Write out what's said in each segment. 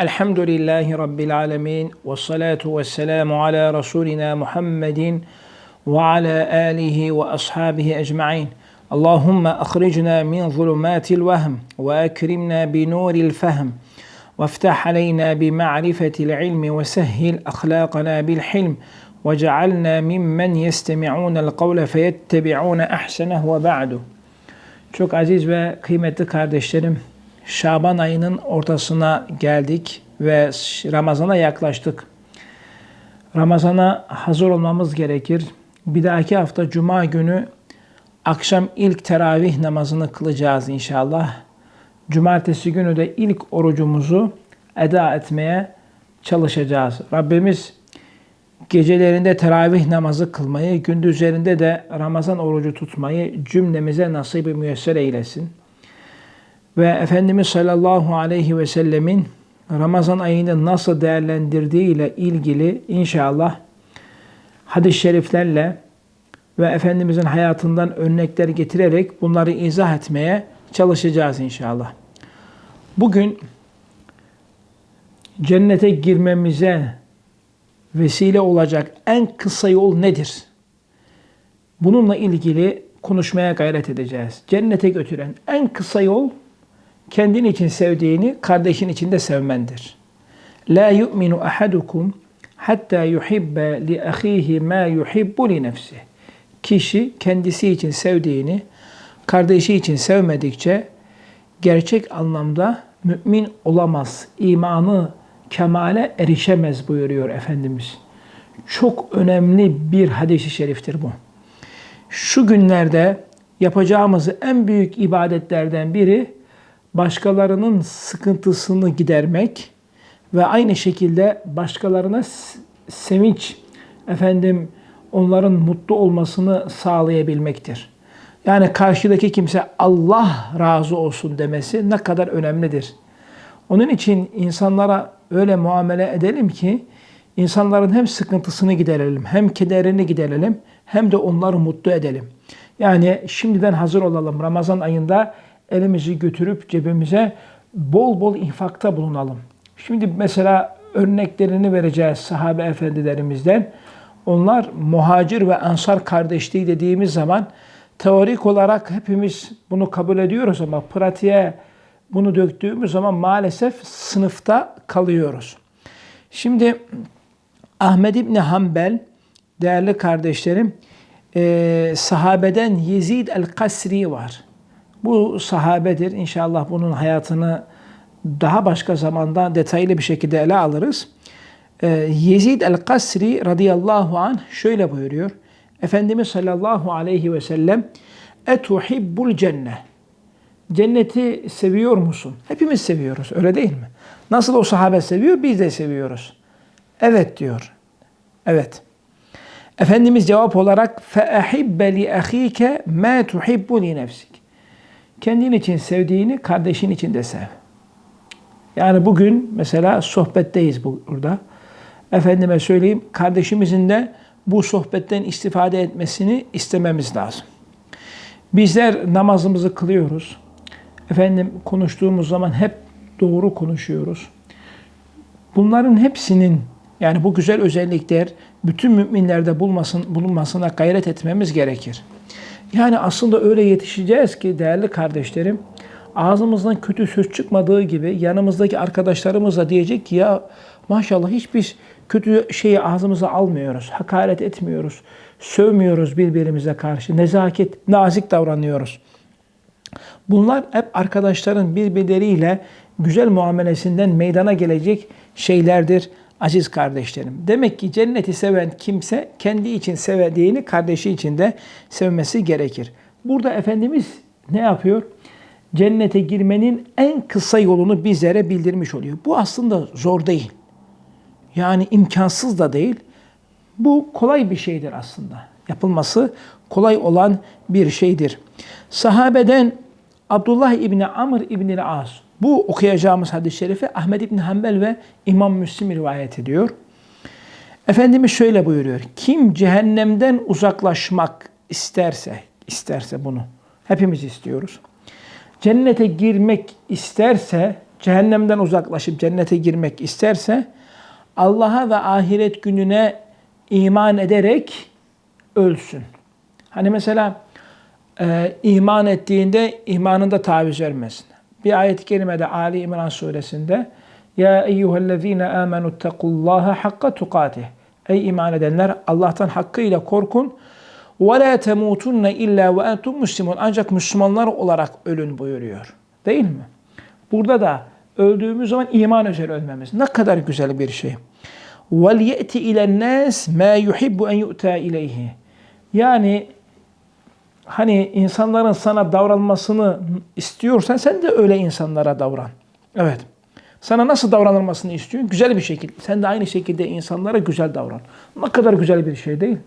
الحمد لله رب العالمين والصلاة والسلام على رسولنا محمد وعلى آله وأصحابه أجمعين. اللهم أخرجنا من ظلمات الوهم وأكرمنا بنور الفهم وافتح علينا بمعرفة العلم وسهل أخلاقنا بالحلم وجعلنا ممن يستمعون القول فيتبعون أحسنه وبعده. Çok عزيز ve كاردشترم Şaban ayının ortasına geldik ve Ramazan'a yaklaştık. Ramazan'a hazır olmamız gerekir. Bir dahaki hafta Cuma günü akşam ilk teravih namazını kılacağız inşallah. Cumartesi günü de ilk orucumuzu eda etmeye çalışacağız. Rabbimiz gecelerinde teravih namazı kılmayı, gündüzlerinde de Ramazan orucu tutmayı cümlemize nasip-i müyesser eylesin. Ve Efendimiz sallallahu aleyhi ve sellemin Ramazan ayını nasıl değerlendirdiği ile ilgili inşallah hadis-i şeriflerle ve Efendimizin hayatından örnekler getirerek bunları izah etmeye çalışacağız inşallah. Bugün cennete girmemize vesile olacak en kısa yol nedir? Bununla ilgili konuşmaya gayret edeceğiz. Cennete götüren en kısa yol kendin için sevdiğini kardeşin için de sevmendir. La yu'minu ahadukum hatta yuhibbe li ahihi ma yuhibbu li nefsi. Kişi kendisi için sevdiğini kardeşi için sevmedikçe gerçek anlamda mümin olamaz. İmanı kemale erişemez buyuruyor Efendimiz. Çok önemli bir hadis-i şeriftir bu. Şu günlerde yapacağımız en büyük ibadetlerden biri başkalarının sıkıntısını gidermek ve aynı şekilde başkalarına sevinç, efendim onların mutlu olmasını sağlayabilmektir. Yani karşıdaki kimse Allah razı olsun demesi ne kadar önemlidir. Onun için insanlara öyle muamele edelim ki insanların hem sıkıntısını giderelim, hem kederini giderelim, hem de onları mutlu edelim. Yani şimdiden hazır olalım. Ramazan ayında elimizi götürüp cebimize bol bol infakta bulunalım. Şimdi mesela örneklerini vereceğiz sahabe efendilerimizden. Onlar muhacir ve ansar kardeşliği dediğimiz zaman teorik olarak hepimiz bunu kabul ediyoruz ama pratiğe bunu döktüğümüz zaman maalesef sınıfta kalıyoruz. Şimdi Ahmed İbni Hanbel, değerli kardeşlerim, sahabeden Yezid el-Kasri var. Bu sahabedir. İnşallah bunun hayatını daha başka zamanda detaylı bir şekilde ele alırız. E, Yezid el-Kasri radıyallahu anh şöyle buyuruyor. Efendimiz sallallahu aleyhi ve sellem etuhibbul cennet. Cenneti seviyor musun? Hepimiz seviyoruz öyle değil mi? Nasıl o sahabe seviyor biz de seviyoruz. Evet diyor. Evet. Efendimiz cevap olarak فَاَحِبَّ لِأَخ۪يكَ مَا تُحِبُّ لِنَفْسِكَ Kendin için sevdiğini kardeşin için de sev. Yani bugün mesela sohbetteyiz burada. Efendime söyleyeyim kardeşimizin de bu sohbetten istifade etmesini istememiz lazım. Bizler namazımızı kılıyoruz. Efendim konuştuğumuz zaman hep doğru konuşuyoruz. Bunların hepsinin yani bu güzel özellikler bütün müminlerde bulmasın, bulunmasına gayret etmemiz gerekir. Yani aslında öyle yetişeceğiz ki değerli kardeşlerim, ağzımızdan kötü söz çıkmadığı gibi yanımızdaki arkadaşlarımız da diyecek ki ya maşallah hiç biz kötü şeyi ağzımıza almıyoruz, hakaret etmiyoruz, sövmüyoruz birbirimize karşı, nezaket, nazik davranıyoruz. Bunlar hep arkadaşların birbirleriyle güzel muamelesinden meydana gelecek şeylerdir aziz kardeşlerim. Demek ki cenneti seven kimse kendi için sevdiğini kardeşi için de sevmesi gerekir. Burada Efendimiz ne yapıyor? Cennete girmenin en kısa yolunu bizlere bildirmiş oluyor. Bu aslında zor değil. Yani imkansız da değil. Bu kolay bir şeydir aslında. Yapılması kolay olan bir şeydir. Sahabeden Abdullah İbni Amr İbni As. Bu okuyacağımız hadis-i şerifi Ahmed İbni Hanbel ve İmam Müslim rivayet ediyor. Efendimiz şöyle buyuruyor. Kim cehennemden uzaklaşmak isterse, isterse bunu. Hepimiz istiyoruz. Cennete girmek isterse cehennemden uzaklaşıp cennete girmek isterse Allah'a ve ahiret gününe iman ederek ölsün. Hani mesela e, iman ettiğinde imanında taviz vermesin. Bir ayet-i kerimede Ali İmran suresinde Ya eyyühellezine amenu tequllaha hakka tukatih. Ey iman edenler Allah'tan hakkıyla korkun. Ve la temutunne illa ve entum muslimun. Ancak Müslümanlar olarak ölün buyuruyor. Değil mi? Burada da öldüğümüz zaman iman üzere ölmemiz. Ne kadar güzel bir şey. Vel ye'ti ilen nas ma yuhibbu en yu'ta. Yani hani insanların sana davranmasını istiyorsan sen de öyle insanlara davran. Evet. Sana nasıl davranılmasını istiyorsun? Güzel bir şekilde. Sen de aynı şekilde insanlara güzel davran. Ne kadar güzel bir şey değil.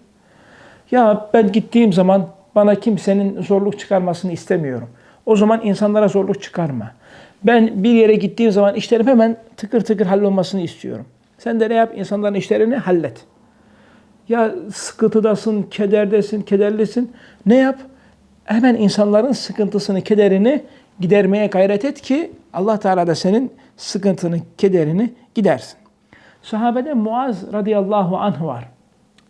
Ya ben gittiğim zaman bana kimsenin zorluk çıkarmasını istemiyorum. O zaman insanlara zorluk çıkarma. Ben bir yere gittiğim zaman işlerim hemen tıkır tıkır hallolmasını istiyorum. Sen de ne yap? İnsanların işlerini hallet. Ya sıkıntıdasın, kederdesin, kederlisin. Ne yap? Hemen insanların sıkıntısını, kederini gidermeye gayret et ki Allah Teala da senin sıkıntını, kederini gidersin. Sahabede Muaz radıyallahu anh var.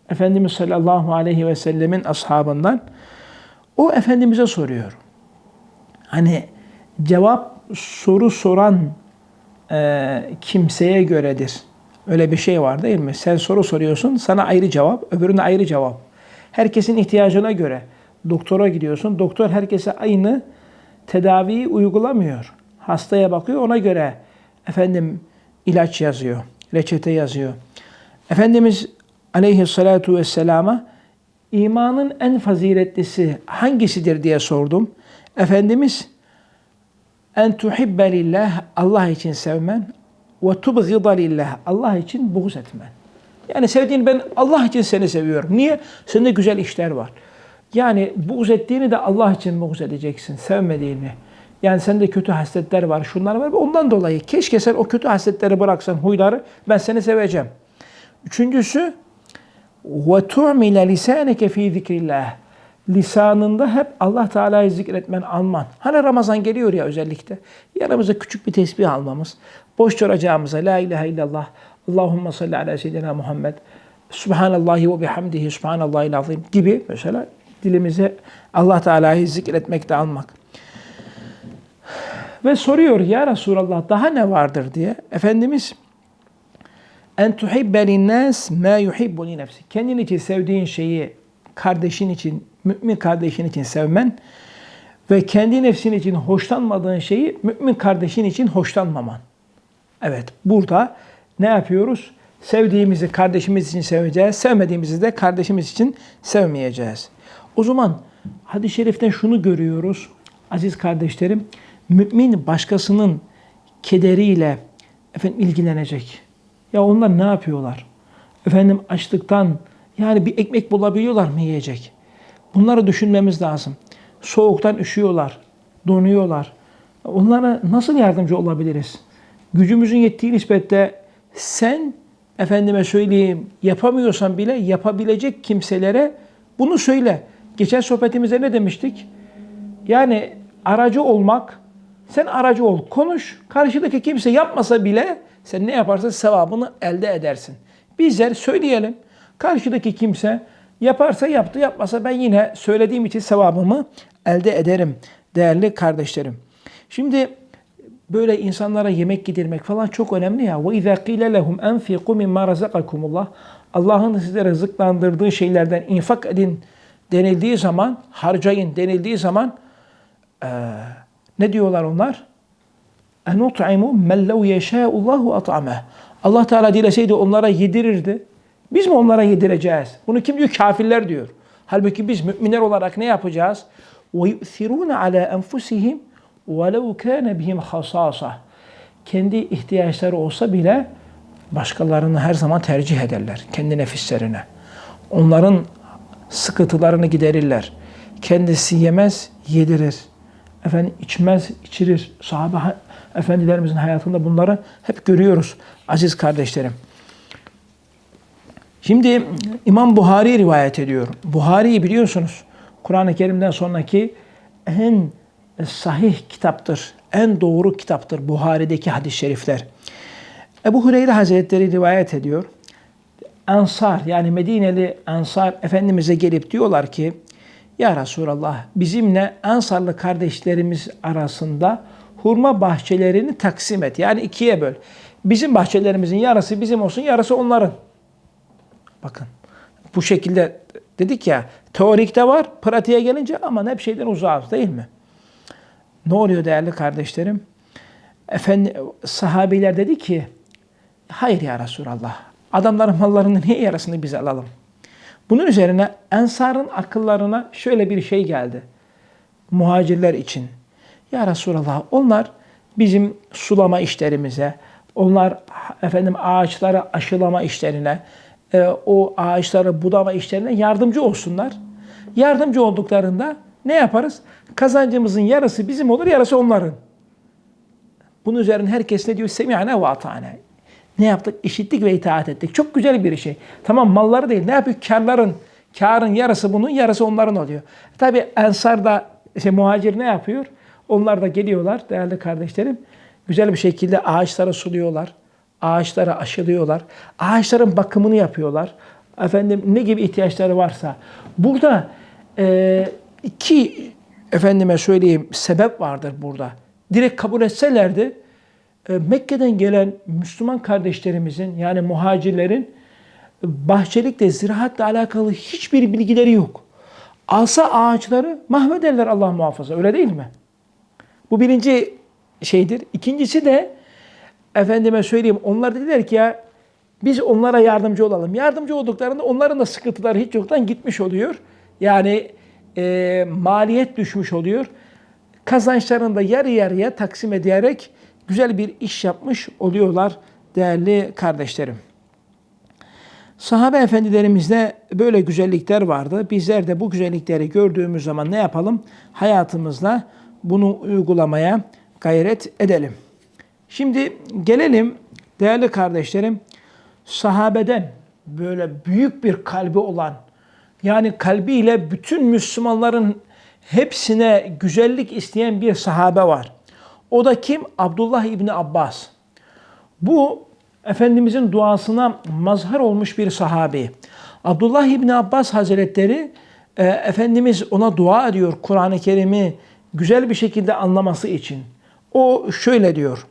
Efendimiz sallallahu aleyhi ve sellemin ashabından. O Efendimiz'e soruyor. Hani cevap soru soran e, kimseye göredir. Öyle bir şey var değil mi? Sen soru soruyorsun, sana ayrı cevap, öbürüne ayrı cevap. Herkesin ihtiyacına göre doktora gidiyorsun. Doktor herkese aynı tedaviyi uygulamıyor. Hastaya bakıyor, ona göre efendim ilaç yazıyor, reçete yazıyor. Efendimiz aleyhissalatu vesselama imanın en faziletlisi hangisidir diye sordum. Efendimiz en tuhibbe lillah Allah için sevmen ve tubgıda lillah Allah için buğz etmen. Yani sevdiğin ben Allah için seni seviyorum. Niye? Sende güzel işler var. Yani buğz ettiğini de Allah için buğz edeceksin. Sevmediğini. Yani sende kötü hasletler var, şunlar var. Ondan dolayı keşke sen o kötü hasletleri bıraksan, huyları. Ben seni seveceğim. Üçüncüsü tu'mile lisaneke fi zikrillah. Lisanında hep Allah Teala'yı zikretmen, alman. Hani Ramazan geliyor ya özellikle. Yanımıza küçük bir tesbih almamız. Boş duracağımıza La ilahe illallah. Allahümme salli ala seyyidina Muhammed. Subhanallahi ve bihamdihi subhanallahil azim gibi mesela dilimize Allah Teala'yı zikretmekte almak. Ve soruyor ya Resulallah daha ne vardır diye. Efendimiz en tuhibbe linnâs mâ yuhibbu li nefsi. Kendin için sevdiğin şeyi kardeşin için, mümin kardeşin için sevmen ve kendi nefsin için hoşlanmadığın şeyi mümin kardeşin için hoşlanmaman. Evet, burada ne yapıyoruz? Sevdiğimizi kardeşimiz için seveceğiz, sevmediğimizi de kardeşimiz için sevmeyeceğiz. O zaman hadis-i şeriften şunu görüyoruz aziz kardeşlerim. Mümin başkasının kederiyle efendim ilgilenecek. Ya onlar ne yapıyorlar? Efendim açlıktan yani bir ekmek bulabiliyorlar mı yiyecek? Bunları düşünmemiz lazım. Soğuktan üşüyorlar, donuyorlar. Onlara nasıl yardımcı olabiliriz? Gücümüzün yettiği nispette sen efendime söyleyeyim yapamıyorsan bile yapabilecek kimselere bunu söyle. Geçen sohbetimizde ne demiştik? Yani aracı olmak, sen aracı ol, konuş. Karşıdaki kimse yapmasa bile sen ne yaparsan sevabını elde edersin. Bizler söyleyelim. Karşıdaki kimse yaparsa yaptı, yapmasa ben yine söylediğim için sevabımı elde ederim değerli kardeşlerim. Şimdi böyle insanlara yemek gidirmek falan çok önemli ya. Ve izâ qîle lehum enfiqû mimmâ. Allah'ın size rızıklandırdığı şeylerden infak edin denildiği zaman, harcayın denildiği zaman ee, ne diyorlar onlar? Enut'imu men lev yeşâ'ullahu at'ameh. Allah Teala dileseydi onlara yedirirdi. Biz mi onlara yedireceğiz? Bunu kim diyor? Kafirler diyor. Halbuki biz müminler olarak ne yapacağız? وَيُؤْثِرُونَ عَلَى أَنْفُسِهِمْ وَلَوْ كَانَ بِهِمْ خَصَاصَةً Kendi ihtiyaçları olsa bile başkalarını her zaman tercih ederler. Kendi nefislerine. Onların sıkıntılarını giderirler. Kendisi yemez, yedirir. Efendim içmez, içirir. Sahabe efendilerimizin hayatında bunları hep görüyoruz aziz kardeşlerim. Şimdi İmam Buhari rivayet ediyor. Buhari'yi biliyorsunuz. Kur'an-ı Kerim'den sonraki en sahih kitaptır. en doğru kitaptır Buhari'deki hadis-i şerifler. Ebu Hureyre Hazretleri rivayet ediyor. Ansar yani Medineli Ansar Efendimiz'e gelip diyorlar ki Ya Resulallah bizimle Ansarlı kardeşlerimiz arasında hurma bahçelerini taksim et. Yani ikiye böl. Bizim bahçelerimizin yarısı bizim olsun yarısı onların. Bakın bu şekilde dedik ya teorikte var pratiğe gelince aman hep şeyden uzağız değil mi? Ne oluyor değerli kardeşlerim? Efendi, sahabiler dedi ki hayır ya Resulallah adamların mallarını niye yarısını biz alalım? Bunun üzerine Ensar'ın akıllarına şöyle bir şey geldi. Muhacirler için. Ya Resulallah onlar bizim sulama işlerimize, onlar efendim ağaçları aşılama işlerine, e, o ağaçları budama işlerine yardımcı olsunlar. Yardımcı olduklarında ne yaparız? Kazancımızın yarısı bizim olur, yarısı onların. Bunun üzerine herkes ne diyor? Semihane ve atane. Ne yaptık? İşittik ve itaat ettik. Çok güzel bir şey. Tamam malları değil. Ne yapıyor? Karların, karın yarısı bunun, yarısı onların oluyor. Tabi Ensar da, işte muhacir ne yapıyor? Onlar da geliyorlar değerli kardeşlerim. Güzel bir şekilde ağaçlara suluyorlar. Ağaçlara aşılıyorlar. Ağaçların bakımını yapıyorlar. Efendim ne gibi ihtiyaçları varsa. Burada e, iki efendime söyleyeyim sebep vardır burada. Direkt kabul etselerdi e, Mekke'den gelen Müslüman kardeşlerimizin yani muhacirlerin bahçelikle, ziraatla alakalı hiçbir bilgileri yok. Alsa ağaçları mahvederler Allah muhafaza. Öyle değil mi? Bu birinci şeydir. İkincisi de efendime söyleyeyim onlar dediler ki ya biz onlara yardımcı olalım. Yardımcı olduklarında onların da sıkıntıları hiç yoktan gitmiş oluyor. Yani e, maliyet düşmüş oluyor. Kazançlarını da yarı yarıya taksim ederek güzel bir iş yapmış oluyorlar değerli kardeşlerim. Sahabe efendilerimizde böyle güzellikler vardı. Bizler de bu güzellikleri gördüğümüz zaman ne yapalım? Hayatımızda bunu uygulamaya gayret edelim. Şimdi gelelim değerli kardeşlerim sahabeden böyle büyük bir kalbi olan yani kalbiyle bütün Müslümanların hepsine güzellik isteyen bir sahabe var. O da kim? Abdullah İbni Abbas. Bu Efendimizin duasına mazhar olmuş bir sahabi. Abdullah İbni Abbas Hazretleri e, Efendimiz ona dua ediyor Kur'an-ı Kerim'i güzel bir şekilde anlaması için. O şöyle diyor.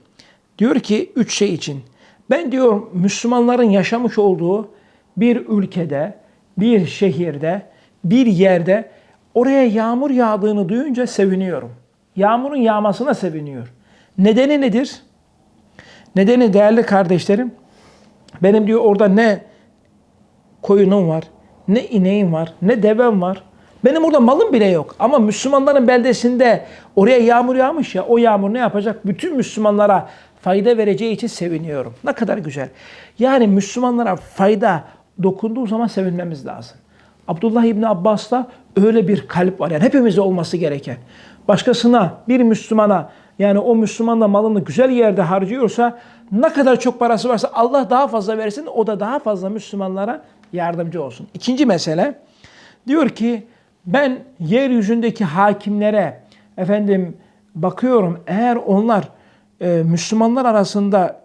Diyor ki üç şey için. Ben diyor Müslümanların yaşamış olduğu bir ülkede, bir şehirde, bir yerde oraya yağmur yağdığını duyunca seviniyorum. Yağmurun yağmasına seviniyor. Nedeni nedir? Nedeni değerli kardeşlerim, benim diyor orada ne koyunum var, ne ineğim var, ne devem var. Benim orada malım bile yok. Ama Müslümanların beldesinde oraya yağmur yağmış ya, o yağmur ne yapacak? Bütün Müslümanlara fayda vereceği için seviniyorum. Ne kadar güzel. Yani Müslümanlara fayda dokunduğu zaman sevinmemiz lazım. Abdullah İbni Abbas'ta öyle bir kalp var. Yani hepimizde olması gereken. Başkasına, bir Müslümana yani o Müslüman da malını güzel yerde harcıyorsa ne kadar çok parası varsa Allah daha fazla versin o da daha fazla Müslümanlara yardımcı olsun. İkinci mesele diyor ki ben yeryüzündeki hakimlere efendim bakıyorum eğer onlar e, Müslümanlar arasında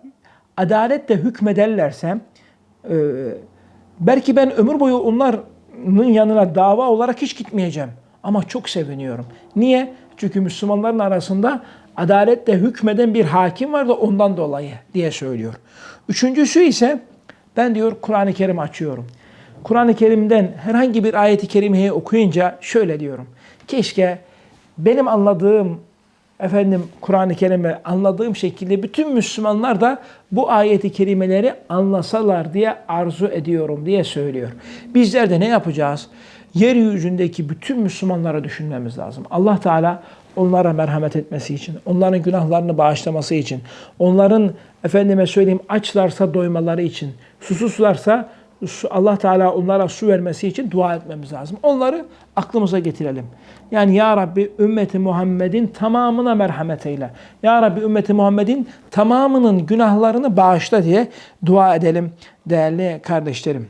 adaletle hükmederlerse e, belki ben ömür boyu onların yanına dava olarak hiç gitmeyeceğim. Ama çok seviniyorum. Niye? Çünkü Müslümanların arasında adaletle hükmeden bir hakim var da ondan dolayı diye söylüyor. Üçüncüsü ise ben diyor Kur'an-ı Kerim açıyorum. Kur'an-ı Kerim'den herhangi bir ayeti kerimeyi okuyunca şöyle diyorum. Keşke benim anladığım efendim Kur'an-ı Kerim'i anladığım şekilde bütün Müslümanlar da bu ayeti kerimeleri anlasalar diye arzu ediyorum diye söylüyor. Bizler de ne yapacağız? Yeryüzündeki bütün Müslümanlara düşünmemiz lazım. Allah Teala onlara merhamet etmesi için, onların günahlarını bağışlaması için, onların efendime söyleyeyim açlarsa doymaları için, susuzlarsa Allah Teala onlara su vermesi için dua etmemiz lazım. Onları aklımıza getirelim. Yani Ya Rabbi ümmeti Muhammed'in tamamına merhamet eyle. Ya Rabbi ümmeti Muhammed'in tamamının günahlarını bağışla diye dua edelim değerli kardeşlerim.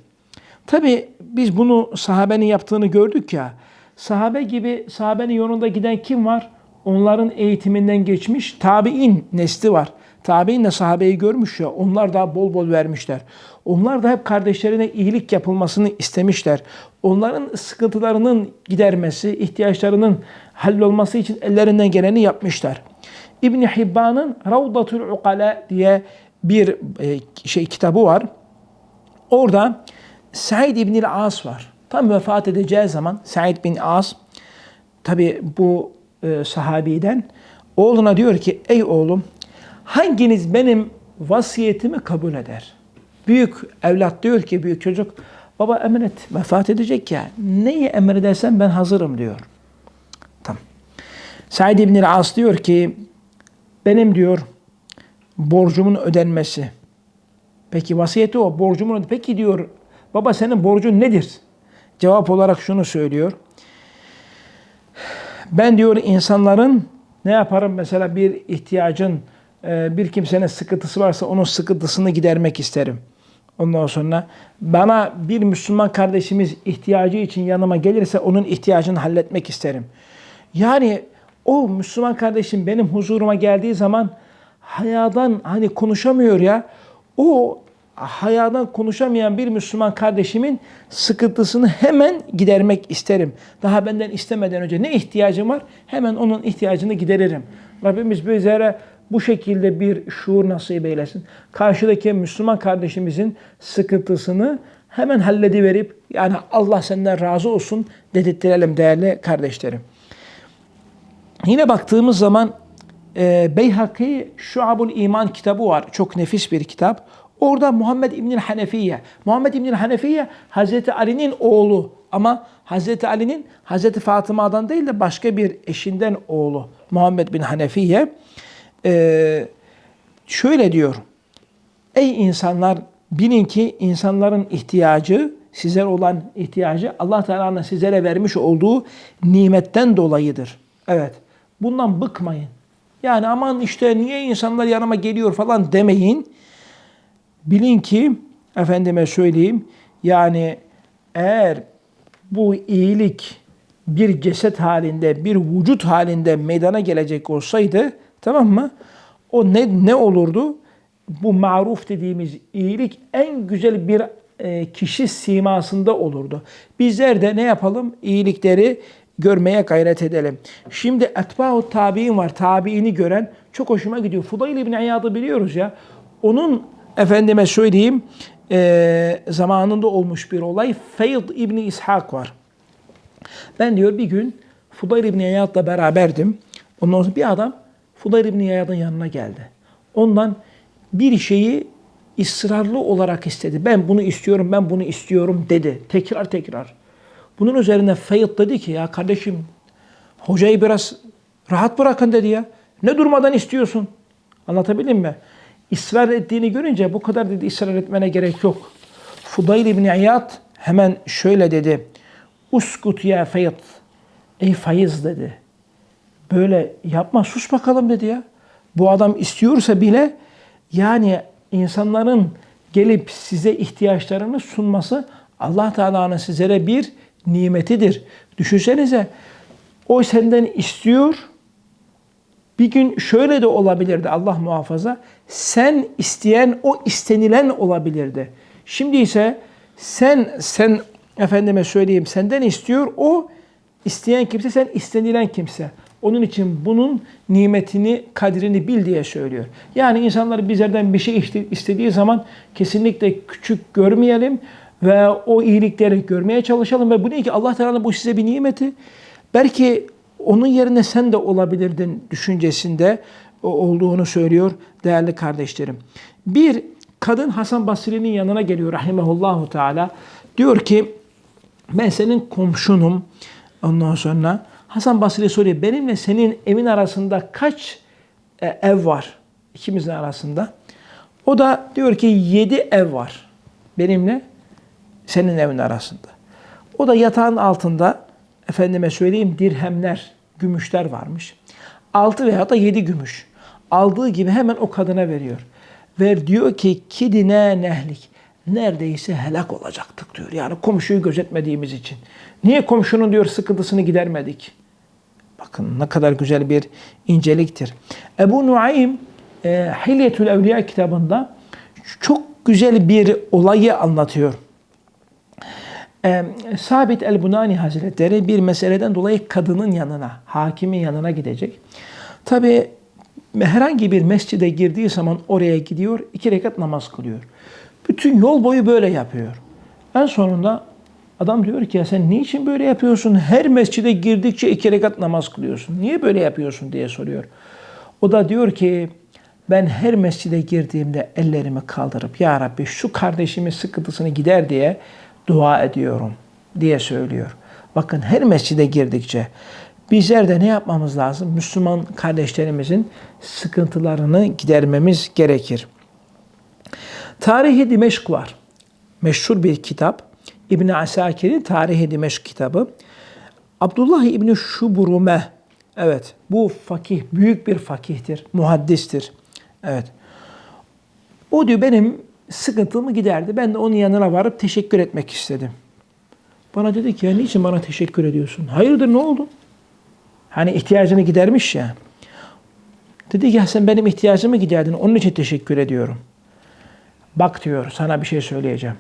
Tabi biz bunu sahabenin yaptığını gördük ya. Sahabe gibi sahabenin yolunda giden kim var? onların eğitiminden geçmiş tabi'in nesli var. Tabi'in de sahabeyi görmüş ya onlar da bol bol vermişler. Onlar da hep kardeşlerine iyilik yapılmasını istemişler. Onların sıkıntılarının gidermesi, ihtiyaçlarının hallolması için ellerinden geleni yapmışlar. İbn Hibban'ın Ravdatul Ukala diye bir e, şey kitabı var. Orada Said İbn As var. Tam vefat edeceği zaman Said bin As tabi bu e, sahabiden oğluna diyor ki ey oğlum hanginiz benim vasiyetimi kabul eder? Büyük evlat diyor ki büyük çocuk baba emanet vefat edecek ya neyi emredersen ben hazırım diyor. Tamam. Said İbn As diyor ki benim diyor borcumun ödenmesi. Peki vasiyeti o borcumun ödenmesi. Peki diyor baba senin borcun nedir? Cevap olarak şunu söylüyor. Ben diyor insanların ne yaparım mesela bir ihtiyacın e, bir kimsenin sıkıntısı varsa onun sıkıntısını gidermek isterim. Ondan sonra bana bir Müslüman kardeşimiz ihtiyacı için yanıma gelirse onun ihtiyacını halletmek isterim. Yani o Müslüman kardeşim benim huzuruma geldiği zaman hayadan hani konuşamıyor ya. O hayadan konuşamayan bir Müslüman kardeşimin sıkıntısını hemen gidermek isterim. Daha benden istemeden önce ne ihtiyacım var? Hemen onun ihtiyacını gideririm. Rabbimiz bizlere bu şekilde bir şuur nasip eylesin. Karşıdaki Müslüman kardeşimizin sıkıntısını hemen hallediverip yani Allah senden razı olsun dedirttirelim değerli kardeşlerim. Yine baktığımız zaman e, Beyhaki Şuabul İman kitabı var. Çok nefis bir kitap. Orada Muhammed İbnül Hanefiye. Muhammed İbnül Hanefiye Hazreti Ali'nin oğlu ama Hazreti Ali'nin Hazreti Fatıma'dan değil de başka bir eşinden oğlu Muhammed bin Hanefiye. Ee, şöyle diyor. Ey insanlar bilin ki insanların ihtiyacı sizlere olan ihtiyacı Allah Teala'nın sizlere vermiş olduğu nimetten dolayıdır. Evet. Bundan bıkmayın. Yani aman işte niye insanlar yanıma geliyor falan demeyin. Bilin ki efendime söyleyeyim yani eğer bu iyilik bir ceset halinde, bir vücut halinde meydana gelecek olsaydı tamam mı? O ne ne olurdu? Bu maruf dediğimiz iyilik en güzel bir e, kişi simasında olurdu. Bizler de ne yapalım? İyilikleri görmeye gayret edelim. Şimdi etba'u tabi'in var. Tabi'ini gören çok hoşuma gidiyor. Fudayl İbni İyad'ı biliyoruz ya. Onun efendime söyleyeyim e, zamanında olmuş bir olay. Feyd İbni İshak var. Ben diyor bir gün Fudayl İbni İyad'la beraberdim. Ondan sonra bir adam Fudayl İbni İyad'ın yanına geldi. Ondan bir şeyi ısrarlı olarak istedi. Ben bunu istiyorum, ben bunu istiyorum dedi. Tekrar tekrar. Bunun üzerine Feyyid dedi ki ya kardeşim hocayı biraz rahat bırakın dedi ya. Ne durmadan istiyorsun? Anlatabildim mi? Israr ettiğini görünce bu kadar dedi ısrar etmene gerek yok. Fudayl İbni İyad hemen şöyle dedi. Uskut ya Feyyid. Ey Faiz dedi. Böyle yapma sus bakalım dedi ya. Bu adam istiyorsa bile yani insanların gelip size ihtiyaçlarını sunması Allah Teala'nın sizlere bir nimetidir. Düşünsenize o senden istiyor bir gün şöyle de olabilirdi Allah muhafaza. Sen isteyen o istenilen olabilirdi. Şimdi ise sen sen efendime söyleyeyim senden istiyor o isteyen kimse sen istenilen kimse. Onun için bunun nimetini, kadrini bil diye söylüyor. Yani insanlar bizlerden bir şey istediği zaman kesinlikle küçük görmeyelim ve o iyilikleri görmeye çalışalım ve bu ne ki Allah Teala bu size bir nimeti. Belki onun yerine sen de olabilirdin düşüncesinde olduğunu söylüyor değerli kardeşlerim. Bir kadın Hasan Basri'nin yanına geliyor rahimehullahu teala. Diyor ki ben senin komşunum. Ondan sonra Hasan Basri soruyor benimle senin evin arasında kaç e, ev var? ikimizin arasında. O da diyor ki yedi ev var. Benimle senin evin arasında. O da yatağın altında efendime söyleyeyim dirhemler, gümüşler varmış. Altı veya da yedi gümüş. Aldığı gibi hemen o kadına veriyor. Ver diyor ki kidine nehlik. Neredeyse helak olacaktık diyor. Yani komşuyu gözetmediğimiz için. Niye komşunun diyor sıkıntısını gidermedik? Bakın ne kadar güzel bir inceliktir. Ebu Nuaym e, Hilyetül Evliya kitabında çok güzel bir olayı anlatıyor. E, Sabit el-Bunani Hazretleri bir meseleden dolayı kadının yanına, hakimin yanına gidecek. Tabi herhangi bir mescide girdiği zaman oraya gidiyor, iki rekat namaz kılıyor. Bütün yol boyu böyle yapıyor. En sonunda adam diyor ki ya sen niçin böyle yapıyorsun? Her mescide girdikçe iki rekat namaz kılıyorsun. Niye böyle yapıyorsun diye soruyor. O da diyor ki ben her mescide girdiğimde ellerimi kaldırıp Ya Rabbi şu kardeşimin sıkıntısını gider diye dua ediyorum diye söylüyor. Bakın her mescide girdikçe bizler de ne yapmamız lazım? Müslüman kardeşlerimizin sıkıntılarını gidermemiz gerekir. Tarihi Dimeşk var. Meşhur bir kitap. İbn Asakir'in Tarihi Dimeşk kitabı. Abdullah İbni Şuburume, evet bu fakih, büyük bir fakihtir, muhaddistir. Evet. O diyor benim sıkıntımı giderdi. Ben de onun yanına varıp teşekkür etmek istedim. Bana dedi ki ya niçin bana teşekkür ediyorsun? Hayırdır ne oldu? Hani ihtiyacını gidermiş ya. Dedi ki ya sen benim ihtiyacımı giderdin. Onun için teşekkür ediyorum. Bak diyor sana bir şey söyleyeceğim.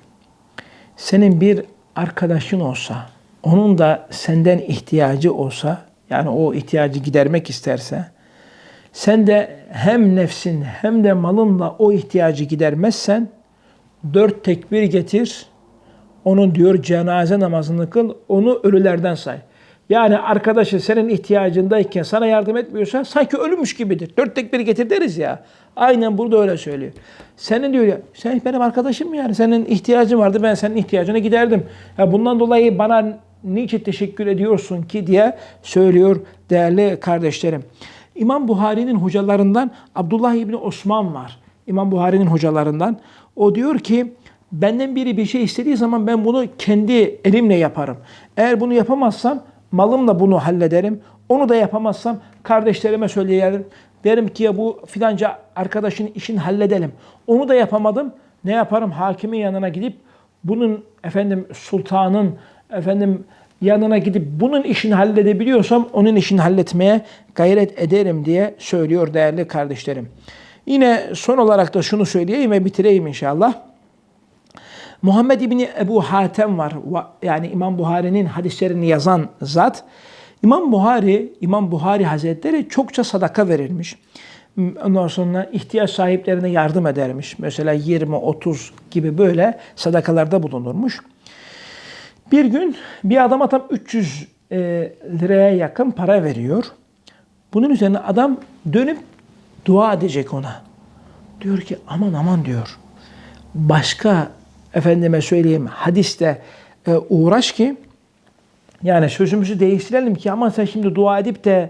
Senin bir arkadaşın olsa, onun da senden ihtiyacı olsa, yani o ihtiyacı gidermek isterse, sen de hem nefsin hem de malınla o ihtiyacı gidermezsen, dört tekbir getir, onun diyor cenaze namazını kıl, onu ölülerden say. Yani arkadaşı senin ihtiyacındayken sana yardım etmiyorsa sanki ölümüş gibidir. Dört tekbir getir deriz ya. Aynen burada öyle söylüyor. Senin diyor ya, sen benim arkadaşım yani? Senin ihtiyacın vardı, ben senin ihtiyacını giderdim. Ya bundan dolayı bana niçin teşekkür ediyorsun ki diye söylüyor değerli kardeşlerim. İmam Buhari'nin hocalarından Abdullah İbni Osman var. İmam Buhari'nin hocalarından. O diyor ki benden biri bir şey istediği zaman ben bunu kendi elimle yaparım. Eğer bunu yapamazsam malımla bunu hallederim. Onu da yapamazsam kardeşlerime söyleyelim. Derim ki ya bu filanca arkadaşın işini halledelim. Onu da yapamadım. Ne yaparım? Hakimin yanına gidip bunun efendim sultanın efendim yanına gidip bunun işini halledebiliyorsam onun işini halletmeye gayret ederim diye söylüyor değerli kardeşlerim. Yine son olarak da şunu söyleyeyim ve bitireyim inşallah. Muhammed İbni Ebu Hatem var. Yani İmam Buhari'nin hadislerini yazan zat. İmam Buhari, İmam Buhari Hazretleri çokça sadaka verirmiş. Ondan sonra ihtiyaç sahiplerine yardım edermiş. Mesela 20, 30 gibi böyle sadakalarda bulunurmuş. Bir gün bir adama tam 300 e, liraya yakın para veriyor. Bunun üzerine adam dönüp dua edecek ona. Diyor ki aman aman diyor. Başka efendime söyleyeyim hadiste e, uğraş ki yani sözümüzü değiştirelim ki ama sen şimdi dua edip de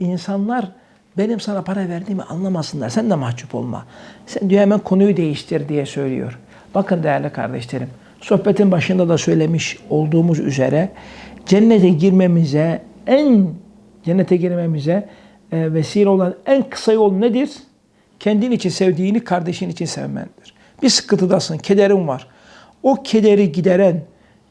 insanlar benim sana para verdiğimi anlamasınlar. Sen de mahcup olma. Sen diyor hemen konuyu değiştir diye söylüyor. Bakın değerli kardeşlerim. Sohbetin başında da söylemiş olduğumuz üzere cennete girmemize en cennete girmemize e, vesile olan en kısa yol nedir? Kendin için sevdiğini kardeşin için sevmendir. Bir sıkıntıdasın, kederin var. O kederi gideren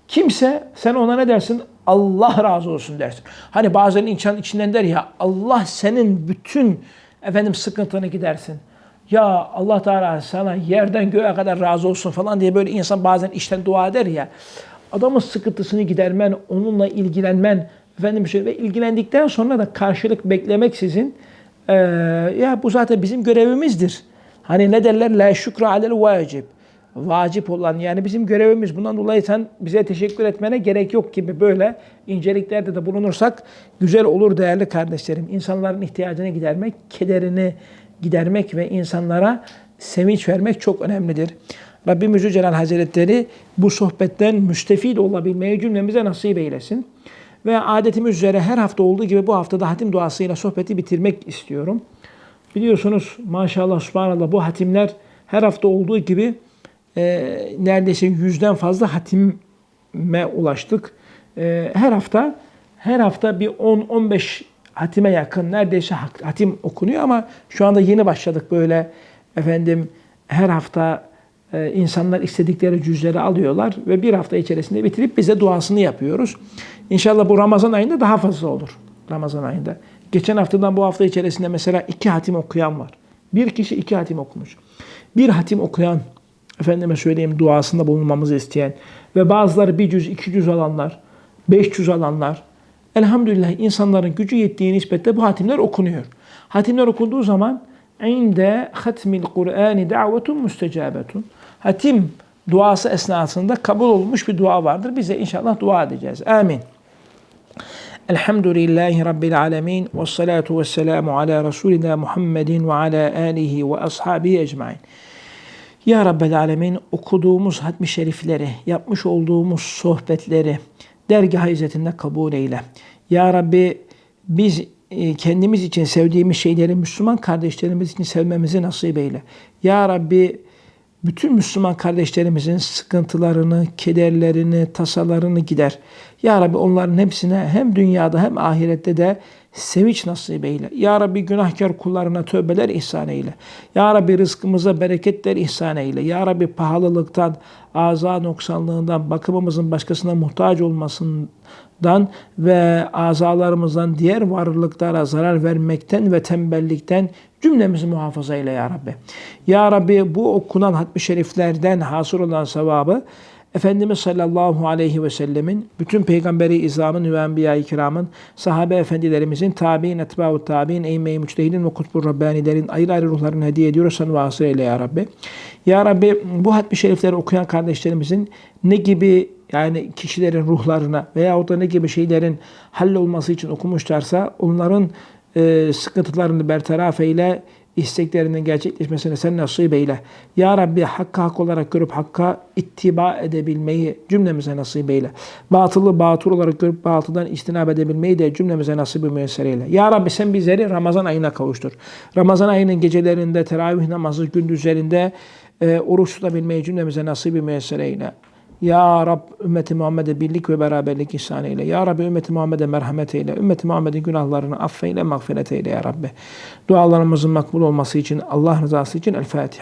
kimse sen ona ne dersin? Allah razı olsun dersin. Hani bazen insan içinden der ya Allah senin bütün efendim sıkıntını gidersin. Ya Allah Teala sana yerden göğe kadar razı olsun falan diye böyle insan bazen işten dua eder ya. Adamın sıkıntısını gidermen, onunla ilgilenmen, efendim şey ve ilgilendikten sonra da karşılık beklemek sizin e, ya bu zaten bizim görevimizdir. Hani ne derler? La şükre alel vacib vacip olan yani bizim görevimiz. Bundan dolayı sen bize teşekkür etmene gerek yok gibi böyle inceliklerde de bulunursak güzel olur değerli kardeşlerim. İnsanların ihtiyacını gidermek, kederini gidermek ve insanlara sevinç vermek çok önemlidir. Rabbimiz Celal Hazretleri bu sohbetten müstefid olabilmeyi cümlemize nasip eylesin. Ve adetimiz üzere her hafta olduğu gibi bu hafta da hatim duasıyla sohbeti bitirmek istiyorum. Biliyorsunuz maşallah subhanallah bu hatimler her hafta olduğu gibi e, neredeyse yüzden fazla hatime ulaştık. E, her hafta her hafta bir 10-15 hatime yakın neredeyse hatim okunuyor ama şu anda yeni başladık böyle efendim her hafta e, insanlar istedikleri cüzleri alıyorlar ve bir hafta içerisinde bitirip bize duasını yapıyoruz. İnşallah bu Ramazan ayında daha fazla olur. Ramazan ayında. Geçen haftadan bu hafta içerisinde mesela iki hatim okuyan var. Bir kişi iki hatim okumuş. Bir hatim okuyan, efendime söyleyeyim duasında bulunmamızı isteyen ve bazıları bir cüz, iki cüz alanlar, beş cüz alanlar. Elhamdülillah insanların gücü yettiği nispetle bu hatimler okunuyor. Hatimler okunduğu zaman inde hatmil Kur'ani davetun müstecabetun. Hatim duası esnasında kabul olmuş bir dua vardır. Bize inşallah dua edeceğiz. Amin. Elhamdülillahi Rabbil alemin ve salatu ve selamu ala Resulina Muhammedin ve ala alihi ve ashabihi ecmain. Ya Rabbel Alemin okuduğumuz hatmi şerifleri, yapmış olduğumuz sohbetleri dergah izzetinde kabul eyle. Ya Rabbi biz e, kendimiz için sevdiğimiz şeyleri Müslüman kardeşlerimiz için sevmemizi nasip eyle. Ya Rabbi bütün Müslüman kardeşlerimizin sıkıntılarını, kederlerini, tasalarını gider. Ya Rabbi onların hepsine hem dünyada hem ahirette de sevinç nasip eyle. Ya Rabbi günahkar kullarına tövbeler ihsan eyle. Ya Rabbi rızkımıza bereketler ihsan eyle. Ya Rabbi pahalılıktan, aza noksanlığından, bakımımızın başkasına muhtaç olmasından ve azalarımızdan diğer varlıklara zarar vermekten ve tembellikten cümlemizi muhafaza eyle ya Rabbi. Ya Rabbi bu okunan hatmi şeriflerden hasıl olan sevabı Efendimiz sallallahu aleyhi ve sellemin, bütün peygamberi izamın ve enbiya-i kiramın, sahabe efendilerimizin, tabi'in, etba'u tabi'in, eyyme-i müçtehidin ve kutbur rabbanilerin ayrı ayrı ruhlarını hediye ediyoruz. Sen vasıl eyle ya Rabbi. Ya Rabbi bu hatmi şerifleri okuyan kardeşlerimizin ne gibi yani kişilerin ruhlarına veya da ne gibi şeylerin hallolması için okumuşlarsa onların e, sıkıntılarını bertaraf eyle, isteklerinin gerçekleşmesine sen nasip eyle. Ya Rabbi hakkı hak olarak görüp hakka ittiba edebilmeyi cümlemize nasip eyle. Batılı batıl olarak görüp batıldan istinab edebilmeyi de cümlemize nasip müyesser eyle. Ya Rabbi sen bizleri Ramazan ayına kavuştur. Ramazan ayının gecelerinde, teravih namazı gündüzlerinde e, oruç tutabilmeyi cümlemize nasip müyesser eyle. Ya Rab ümmeti Muhammed'e birlik ve beraberlik ihsan eyle. Ya Rabbi ümmeti Muhammed'e merhamet eyle. Ümmeti Muhammed'in günahlarını affeyle, mağfiret eyle ya Rabbi. Dualarımızın makbul olması için, Allah rızası için El Fatiha.